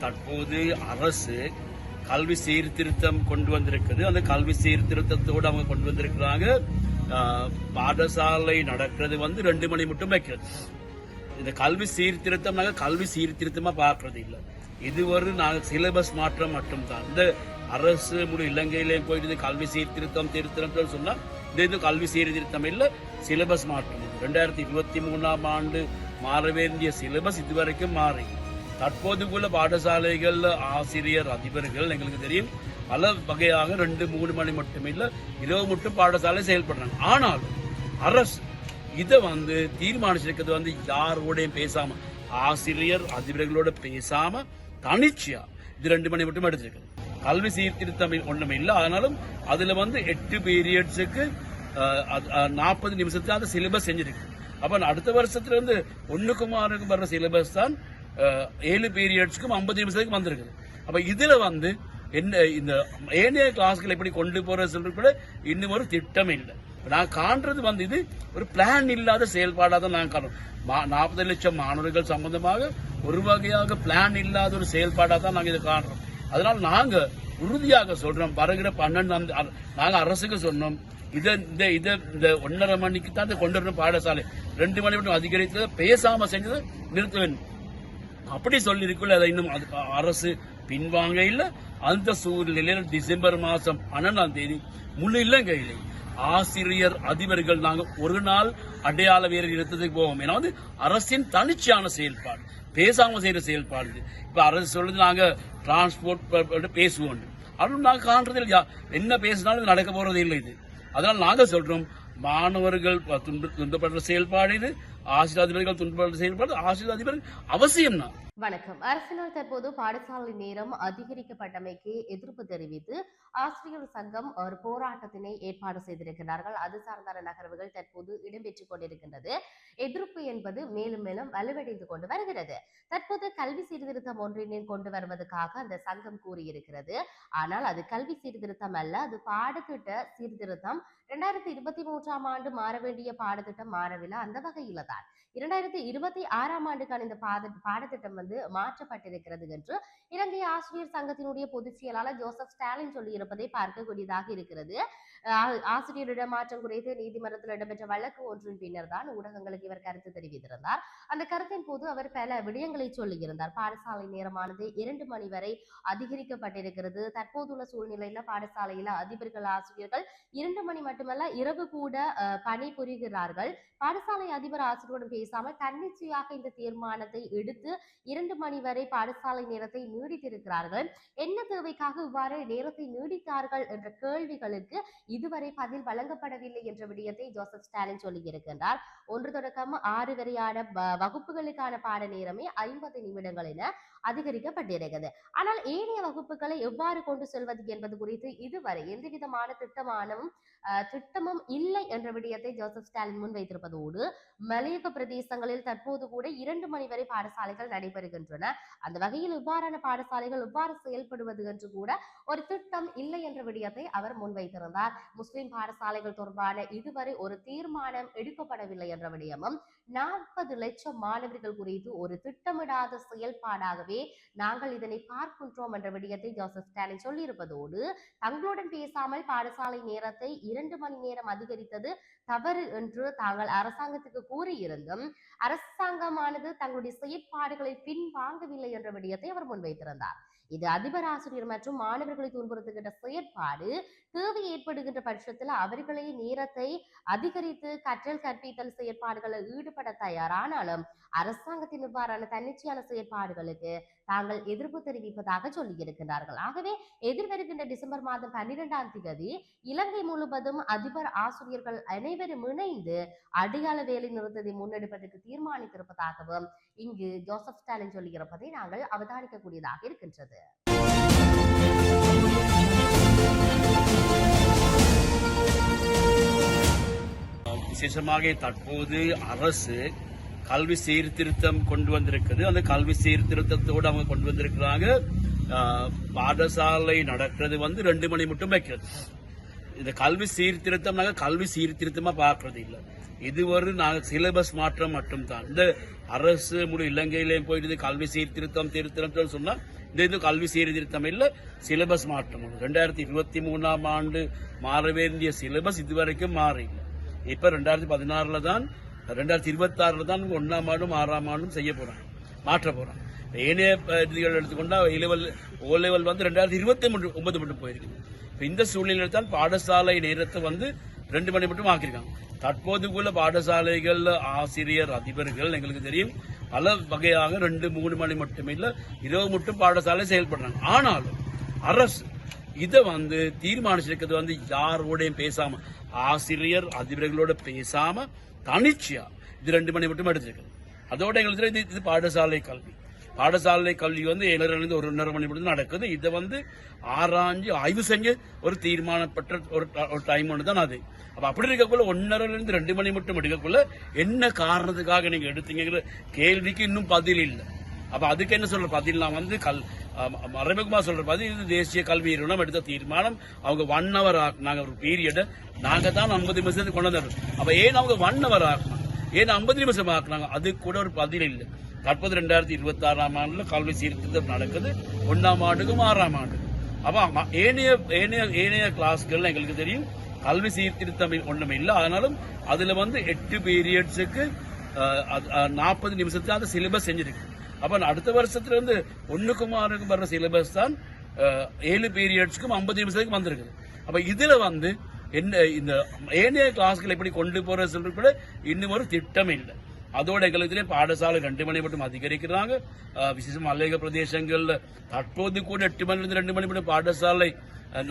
தற்போது அரசு கல்வி சீர்திருத்தம் கொண்டு வந்திருக்குது. அந்த கல்வி சீர்திருத்தத்தோடு அவங்க கொண்டு வந்திருக்கிறாங்க. ஆஹ், பாடசாலை நடக்கிறது வந்து ரெண்டு மணி மட்டும் வைக்கிறது. இந்த கல்வி சீர்திருத்தம் நாங்கள் கல்வி சீர்திருத்தமா பார்க்கறது இல்லை. இது ஒரு நாங்கள் சிலபஸ் மாற்றம் மட்டும்தான். இந்த அரசு முழு இலங்கையிலே போயிட்டு கல்வி சீர்திருத்தம் திருத்தம் சொன்னா இந்த இது கல்வி சீர்திருத்தம் இல்லை சிலபஸ் மாற்றம். ரெண்டாயிரத்தி இருபத்தி மூணாம் ஆண்டு மாற வேண்டிய சிலபஸ் இதுவரைக்கும் மாறி. தற்போது உள்ள பாடசாலைகள் ஆசிரியர் அதிபர்கள் எங்களுக்கு தெரியும் பல வகையாக ரெண்டு மூணு மணி மட்டுமே இல்லை இரவு மட்டும் பாடசாலை செயல்படுறாங்க. ஆனாலும் அரசு இதை வந்து தீர்மானிச்சிருக்கிறது வந்து யாரோடையும் பேசாம ஆசிரியர் அதிபர்களோட பேசாம தனிச்சையா இது ரெண்டு மணி மட்டும் எடுத்திருக்குது கல்வி சீர்திருத்தம் ஒண்ணுமே இல்லை ஆனாலும் அதுல வந்து எட்டு பீரியட்ஸுக்கு நாற்பது நிமிஷத்துக்கு அந்த சிலபஸ் செஞ்சிருக்கு. அப்ப அடுத்த வருஷத்துல இருந்து ஒண்ணுக்கும் ஆறுக்கும் வர்ற சிலபஸ் தான் ஏழு பீரியட்ஸ்க்கும் ஐம்பது நிமிஷத்துக்கு வந்திருக்குது. அப்போ இதில் வந்து என்ன இந்த ஏனைய கிளாஸ்களை எப்படி கொண்டு போகிற சொல்றது கூட இன்னும் ஒரு திட்டம் இல்லை. நான் காண்றது வந்து இது ஒரு பிளான் இல்லாத செயல்பாடாக தான் நான் காணும். நாற்பது லட்சம் மாணவர்கள் சம்பந்தமாக ஒரு வகையாக பிளான் இல்லாத ஒரு செயல்பாடாக தான் நாங்கள் இதை காண்றோம். அதனால் நாங்கள் உறுதியாக சொல்றோம். வருகிற பன்னெண்டு தே- நாங்கள் அரசுக்கு சொன்னோம். இதை இந்த இதை இந்த ஒன்றரை மணிக்கு தான் இந்த கொண்டு வரணும் பாடசாலை. ரெண்டு மணி மட்டும் அதிகரித்ததை பேசாமல் செஞ்சதை நிறுத்த வேண்டும். அப்படி சொல்லியிருக்குள்ள அதை இன்னும் அது அரசு பின்வாங்க இல்லை. அந்த சூழ்நிலையில் டிசம்பர் மாதம் பன்னெண்டாம் தேதி முழு இலங்கையிலே ஆசிரியர் அதிபர்கள் நாங்கள் ஒரு நாள் அடையாள வீரர் இடத்துக்கு போவோம். ஏன்னா வந்து அரசின் தனிச்சையான செயல்பாடு பேசாமல் செய்கிற செயல்பாடு இது. இப்போ அரசு சொல்லுது நாங்கள் டிரான்ஸ்போர்ட் பேசுவோம் அதுவும் நாங்கள் காண்றது இல்லையா? என்ன பேசினாலும் இது நடக்க போகிறது இல்லை இது. அதனால் நாங்கள் சொல்கிறோம் மாணவர்கள் துன்ப துன்பப்படுற செயல்பாடு இது. ஆசிரியர் அதிபர்கள் செயல்பாடு ஆசிரியர் அவசியம் தான். வணக்கம். அரசினால் தற்போது பாடசாலை நேரம் அதிகரிக்கப்பட்டமைக்கு எதிர்ப்பு தெரிவித்து ஆசிரியர் சங்கம் ஒரு போராட்டத்தினை ஏற்பாடு செய்திருக்கிறார்கள். அது சார்ந்தான நகர்வுகள் தற்போது இடம்பெற்றுக் கொண்டிருக்கின்றது. எதிர்ப்பு என்பது மேலும் மேலும் வலுவடைந்து கொண்டு வருகிறது. தற்போது கல்வி சீர்திருத்தம் ஒன்றினை கொண்டு வருவதற்காக அந்த சங்கம் கூறியிருக்கிறது. ஆனால் அது கல்வி சீர்திருத்தம் அல்ல அது பாடத்திட்ட சீர்திருத்தம். இரண்டாயிரத்தி இருபத்தி மூன்றாம் ஆண்டு மாற வேண்டிய பாடத்திட்டம் மாறவில்லை. அந்த வகையில தான். இரண்டாயிரத்தி இருபத்தி ஆறாம் ஆண்டுக்கான இந்த பாத பாடத்திட்டம் வந்து மாற்றப்பட்டிருக்கிறது என்று இலங்கை ஆசிரியர் சங்கத்தினுடைய பொதுச் செயலாளர் ஜோசப் ஸ்டாலின் சொல்லியிருப்பதை பார்க்கக்கூடியதாக இருக்கிறது. ஆசிரியர் இடமாற்றம் குறித்து நீதிமன்றத்தில் இடம்பெற்ற வழக்கு ஒன்றின் பின்னர் தான் ஊடகங்களுக்கு இவர் கருத்து தெரிவித்திருந்தார். அந்த கருத்தின் போது அவர் பல விடயங்களை சொல்லியிருந்தார். பாடசாலை நேரமானது இரண்டு மணி வரை அதிகரிக்கப்பட்டிருக்கிறது. தற்போதுள்ள சூழ்நிலையில பாடசாலையில அதிபர்கள் ஆசிரியர்கள் இரண்டு மணி மட்டுமல்ல இரவு கூட பணி புரிகிறார்கள் பாடசாலை அதிபர் ஆசிரியர் ஆசிரியருடன் பேசாமல் தன்னிச்சையாக இந்த தீர்மானத்தை எடுத்து இரண்டு மணி வரை பாடசாலை நேரத்தை நீடித்திருக்கிறார்கள். என்ன தேவைக்காக இவ்வாறு நேரத்தை நீடித்தார்கள் என்ற கேள்விகளுக்கு இதுவரை பதில் வழங்கப்படவில்லை என்ற விடயத்தை ஜோசப் ஸ்டாலின் சொல்லியிருக்கின்றார். ஒன்று தொடக்கம் ஆறு வரையான வகுப்புகளுக்கான பாட நேரமே ஐம்பது நிமிடங்கள் என அதிகரிக்கப்பட்டிருக்கிறது. ஆனால் ஏனைய வகுப்புகளை எவ்வாறு கொண்டு செல்வது என்பது குறித்து இதுவரை எந்த விதமான திட்டமானும் திட்டமும் இல்லை என்ற விடயத்தை ஜோசப் ஸ்டாலின் முன்வைத்திருப்பதோடு மலையக பிரதேசங்களில் தற்போது கூட இரண்டு மணி வரை பாடசாலைகள் நடைபெறுகின்றன. அந்த வகையில் இவ்வாறான பாடசாலைகள் இவ்வாறு செயல்படுவது என்று கூட ஒரு திட்டம் இல்லை என்ற விடயத்தை அவர் முன்வைத்திருந்தார். முஸ்லிம் பாடசாலைகள் தொடர்பான இதுவரை ஒரு தீர்மானம் எடுக்கப்படவில்லை என்ற விடயமும் நாற்பது லட்சம் மாணவர்கள் குறித்து ஒரு திட்டமிடாத செயல்பாடாகவே நாங்கள் இதனை பார்க்கின்றோம் என்ற விடயத்தை ஜோசப் ஸ்டாலின் சொல்லியிருப்பதோடு தங்களுடன் பேசாமல் பாடசாலை நேரத்தை இரண்டு மணி நேரம் அதிகரித்தது தவறு என்று தாங்கள் அரசாங்கத்துக்கு கூறியிருந்தும் அரசாங்கமானது தங்களுடைய செயற்பாடுகளை பின்வாங்கவில்லை என்ற விடயத்தை அவர் முன்வைத்திருந்தார். இது அதிபர் ஆசிரியர் மற்றும் மாணவர்களை துன்புறுத்துகின்ற செயற்பாடு தேவை ஏற்படுகின்ற பட்சத்தில் அவர்களே நேரத்தை அதிகரித்து கற்றல் கற்பித்தல் செயற்பாடுகளில் ஈடுபட தயாரானாலும் அரசாங்கத்தின் இவ்வாறான தன்னிச்சையான செயற்பாடுகளுக்கு தாங்கள் எதிர்ப்பு தெரிவிப்பதாக சொல்லியிருக்கிறார்கள். ஆகவே எதிர்வருகின்ற டிசம்பர் மாதம் பன்னிரெண்டாம் தேதி இலங்கை முழுவதும் அதிபர் ஆசிரியர்கள் அனைவரும் இணைந்து அடையாள வேலை நிறுத்தத்தை முன்னெடுப்பதற்கு தீர்மானித்திருப்பதாகவும் இங்கு ஜோசப் ஸ்டாலின் சொல்லியிருப்பதை நாங்கள் அவதானிக்கக்கூடியதாக இருக்கின்றது. விசேஷமாக தற்போது அரசு கல்வி சீர்திருத்தம் கொண்டு வந்திருக்குது. அந்த கல்வி சீர்திருத்தத்தோடு அவங்க கொண்டு வந்திருக்கிறாங்க. பாடசாலை நடக்கிறது வந்து ரெண்டு மணி மட்டும் வைக்கிறது. இந்த கல்வி சீர்திருத்தம் நாங்கள் கல்வி சீர்திருத்தமா பார்க்கறது இல்லை. இது ஒரு சிலபஸ் மாற்றம் மட்டும்தான். இந்த அரசு முழு இலங்கையிலேயும் போயிட்டு கல்வி சீர்திருத்தம் திருத்தம் சொன்னா இந்த இது கல்வி சீர்திருத்தம் இல்லை சிலபஸ் மாற்றம் ரெண்டாயிரத்தி இருபத்தி மூணாம் ஆண்டு மாற வேண்டிய சிலபஸ் இதுவரைக்கும் மாறில்லை இப்ப ரெண்டாயிரத்தி பதினாறுல தான் ரெண்டாயிரத்தி இருபத்தி ஆறுல தான் ஒன்னாம் ஆண்டும் ஆறாம் ஆண்டும் செய்ய போறாங்க. மாற்ற போறாங்க. ஏனைய அஹ், இதுகள் எடுத்துக்கொண்டா ஓ லெவல் வந்து ரெண்டாயிரத்தி இருபத்தி மூன்று ஒன்பது மட்டும் போயிருக்கு. இப்போ இந்த சூழ்நிலையில் தான் பாடசாலை நேரத்தை வந்து ரெண்டு மணி மட்டும் ஆக்கியிருக்காங்க. தற்போதுக்குள்ள பாடசாலைகள் ஆசிரியர் அதிபர்கள் எங்களுக்கு தெரியும் பல வகையாக ரெண்டு மூணு மணி மட்டுமே இல்லை இரவு மட்டும் பாடசாலை செயல்படுறாங்க. ஆனாலும் அரசு இதை வந்து தீர்மானிச்சிருக்கிறது வந்து யாரோடையும் பேசாமல் ஆசிரியர் அதிபர்களோட பேசாம தனிச்சியா இது ரெண்டு மணி மட்டும் எடுத்திருக்குது அதோட எங்களுக்கு இது- இது பாடசாலை கல்வி. பாடசாலை கல்வி வந்து ஏழரைலேருந்து ஒரு ஒன்றரை மணி மட்டும் நடக்குது. இதை வந்து ஆராய்ஞ்சு ஆய்வு செஞ்சு ஒரு தீர்மானப்பட்ட ஒரு ட- ஒரு டைம் ஒன்று தான் அது. அப்ப அப்படி இருக்கக்குள்ள ஒன்னரைலேருந்து ரெண்டு மணி மட்டும் எடுக்கக்குள்ள என்ன காரணத்துக்காக நீங்க எடுத்தீங்கிற கேள்விக்கு இன்னும் பதில் இல்லை. அப்ப அதுக்கு என்ன சொல்ற பதில்? நான் வந்து கல் மறைமுகமா சொல்ற பதில் இது தேசிய கல்வி நிறுவனம் எடுத்த தீர்மானம். அவங்க ஒன் ஹவர் ஆக்குனாங்க ஒரு பீரியட நாங்க தான் ஐம்பது நிமிஷத்துக்கு கொண்டு வந்தோம் அப்ப ஏன் அவங்க ஒன் ஹவர் ஆக்கணும் ஏன் ஐம்பது நிமிஷம் ஆக்குனாங்க? அதுக்கு கூட ஒரு பதில் இல்லை. தற்போது ரெண்டாயிரத்தி இருபத்தி ஆறாம் ஆண்டுல கல்வி சீர்திருத்தம் நடக்குது. ஒன்னாம் ஆண்டுக்கும் ஆறாம் ஆண்டு. அப்ப ஏனைய ஏனைய ஏனைய கிளாஸ்கள் எங்களுக்கு தெரியும். கல்வி சீர்திருத்தம் ஒன்றும் இல்லை. ஆனாலும் அதுல வந்து எட்டு பீரியட்ஸுக்கு நாற்பது நிமிஷத்துக்கு அந்த சிலபஸ் செஞ்சிருக்கு. அப்போ அடுத்த வருஷத்துல இருந்து ஒன்றுக்கும் ஆறுக்கும் வர்ற சிலபஸ் தான் ஏழு பீரியட்ஸ்க்கும் ஐம்பது நிமிஷத்துக்கு வந்திருக்குது. அப்போ இதில் வந்து என்ன இந்த ஏனைய கிளாஸ்கள் எப்படி கொண்டு போகிற சொல்றது கூட இன்னும் ஒரு திட்டம் இல்லை. அதோட எங்களுக்கு பாடசாலை ரெண்டு மணி மட்டும் அதிகரிக்கிறாங்க. விசேஷம் மலையக பிரதேசங்களில் தற்போது கூட எட்டு மணிலிருந்து ரெண்டு மணி மட்டும் பாடசாலை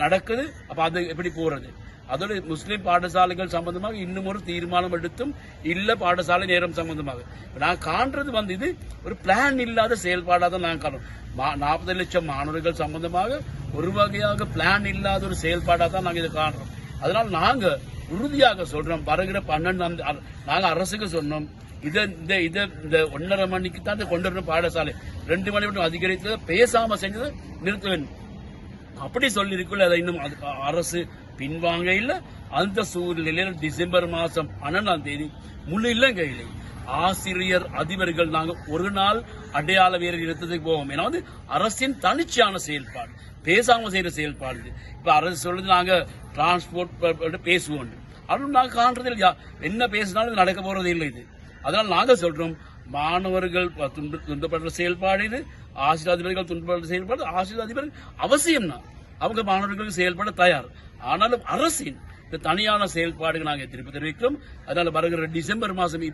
நடக்குது. அப்போ அது எப்படி போறது? அதோட முஸ்லீம் பாடசாலைகள் சம்பந்தமாக இன்னும் ஒரு தீர்மானம் எடுத்தும் இல்லை பாடசாலை நேரம் சம்பந்தமாக. நான் காண்றது வந்து இது ஒரு பிளான் இல்லாத செயல்பாடாக தான் நான் காணும். நாற்பது லட்சம் மாணவர்கள் சம்பந்தமாக ஒரு வகையாக பிளான் இல்லாத ஒரு செயல்பாடாக தான் நாங்கள் இதை காண்றோம். அதனால் நாங்கள் உறுதியாக சொல்றோம். வருகிற பன்னெண்டு நாங்கள் அரசுக்கு சொன்னோம். இதை இந்த இதை இந்த ஒன்றரை மணிக்கு தான் இதை கொண்டு வரணும் பாடசாலை. ரெண்டு மணி மட்டும் அதிகரித்ததை பேசாமல் செஞ்சதை நிறுத்த வேண்டும். அப்படி சொல்லியிருக்குள்ள அதை இன்னும் அது அரசு பின்வாங்கையில் அந்த சூழ்நிலையில் டிசம்பர் மாதம் பன்னெண்டாம் தேதி முழு இலங்கையிலே ஆசிரியர் அதிபர்கள் நாங்கள் ஒரு நாள் அடையாள வீரர் இடத்துக்கு போவோம். ஏன்னா வந்து அரசின் தனிச்சையான செயல்பாடு பேசாமல் செய்கிற செயல்பாடு இது. அரசு சொல்றது நாங்கள் டிரான்ஸ்போர்ட் பேசுவோம் அதுவும் நாங்கள் காண்றது யா- என்ன பேசினாலும் இது நடக்க போகிறது இல்லை இது. அதனால் நாங்கள் சொல்கிறோம் மாணவர்கள் துன்ப- துன்பப்படுற செயல்பாடு இது. ஆசிரியர் அதிபர்கள் துன்பப்படுற செயல்பாடு. ஆசிரியர் அதிபர்கள் அவசியம் தான் அவங்க மாணவர்களுக்கு செயல்பட தயார். ஆனாலும் அரசின் இந்த தனியான செயல்பாடுகள் நாங்கள் திருப்பி தெரிவிக்கிறோம். அதனால வருகிற டிசம்பர் மாதம்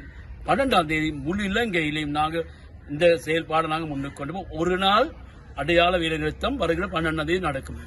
பன்னெண்டாம் தேதி முழு இலங்கையிலையும் நாங்கள் இந்த செயல்பாடு நாங்கள் முன்னுக்கு கொண்டு போவோம். ஒரு நாள் அடையாள வீர நிறுத்தம் வருகிற பன்னெண்டாம் தேதி நடக்கும்.